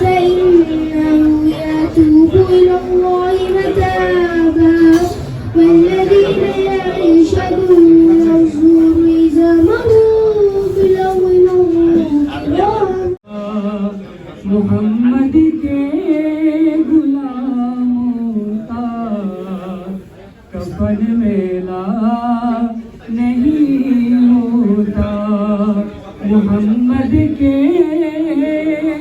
فإنه يتوب إلى الله कफन मेला नहीं होता। मोहम्मद के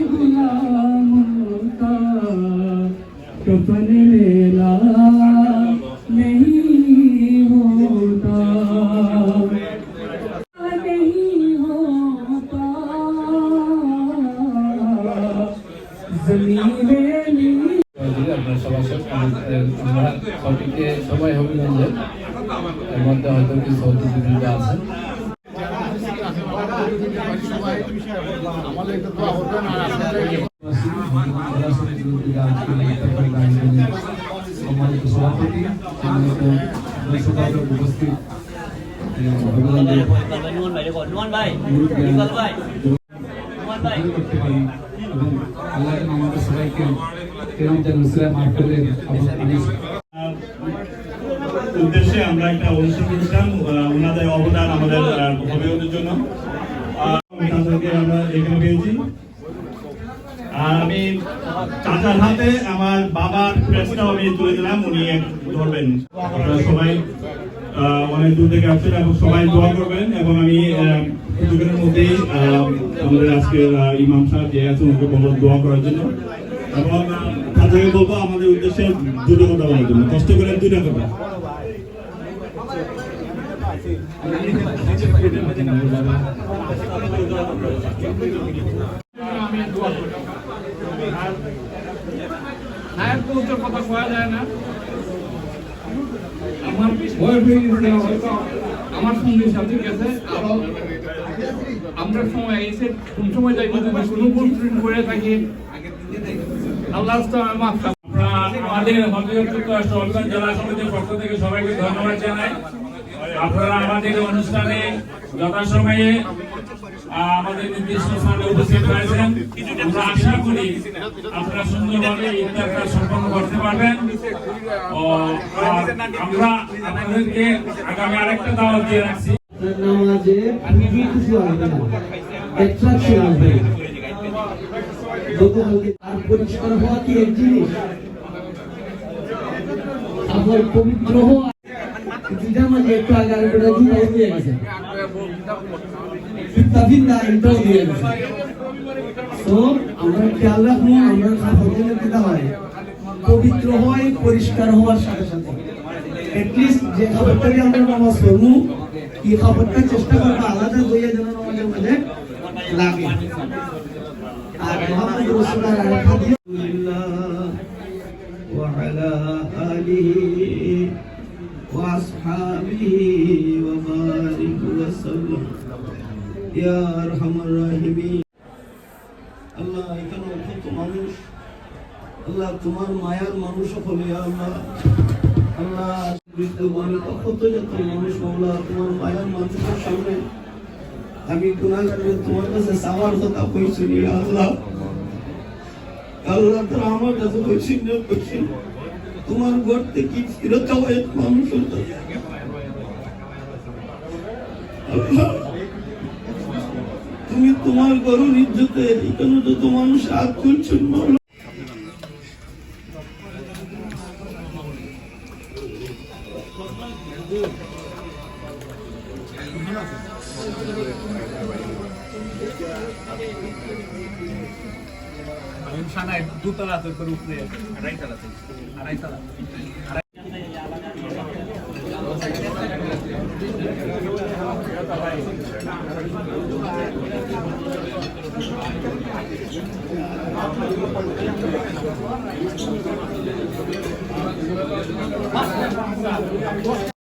गुलामों का कफन मेला नहीं होता। नहीं होता। জমিনে আপনার সবার আমরা সঠিককে সবাই অভিনন্দন। এর মধ্যে হয়তো কিছু অতিথিবৃন্দ আছেন। এবং আল্লাহ আমাদের সবাইকে উদ্দেশ্যে আমরা একটা অনুষ্ঠান করেছিলাম ওনাদের অবদান আমাদের ভবিষ্যতের জন্য। আমরা বাবার প্রেসটাও আমি তুলে দিলাম উনি ধরবেন। সবাই অনেক দূর থেকে আসছেন এবং সবাই দোয়া করবেন এবং আমি কিছুক্ষণের মধ্যেই আমাদের আজকের আহ, ইমাম সাহেব যে আছেন ওকে বলব দোয়া করার জন্য। এবং আহ, বলব আমাদের উদ্দেশ্যে দুটো কথা বলার জন্য। কষ্ট করে দুটা কথা। আমার সঙ্গে সাথে গেছে আরও আমরা সময় এসে কোন সময় যাই যদি কোনো করে থাকি আল্লাহ আমাদের হবিগঞ্জ জেলা সমিতির পক্ষ থেকে সবাইকে ধন্যবাদ জানাই। আপনারা আমাদের অনুষ্ঠানে যথাসময়ে আমাদের নির্দিষ্ট স্থানে উপস্থিত হয়েছেন আমরা আশা করি আপনারা সুন্দরভাবে ইফতারটা সম্পন্ন করতে পারবেন। ও, আমরা আপনাদেরকে আগামী আরেকটা দাওয়াত দিয়ে রাখছি। নামাজে কিছু আসবে না। পরিষ্কার হওয়া কি এক জিনিস? আবার পবিত্র হওয়া। মাঝে একটু আগে তো আমরা আমরা হয়। পবিত্র হয়, পরিষ্কার হওয়ার সাথে সাথে। এটলিস্ট যে খাবারটাকে আমরা নামাজ পড়ব, এই খাবারটা চেষ্টা করব আলাদা হয়ে যেন আমাদের মাঝে লাগে। মানুষ। আল্লাহ তোমার মায়ার মানুষ হলে আল্লাহ। আল্লাহ বৃদ্ধ বলে কত যত মানুষ আল্লাহ তোমার মায়ার মানুষের সামনে আমি গুণাগারের তোমার কাছে সাওয়ার কথা কইছি রে আল্লাহ। আল্লাহ তোরা আমার কাছে কইছি না কইছি তোমার ঘর থেকে মানুষ তুমি তোমার গরুর ইজ্জতে এখানে যত মানুষ হাত মাওলা দুতলা তো উপরে আড়াই তলা আড়াই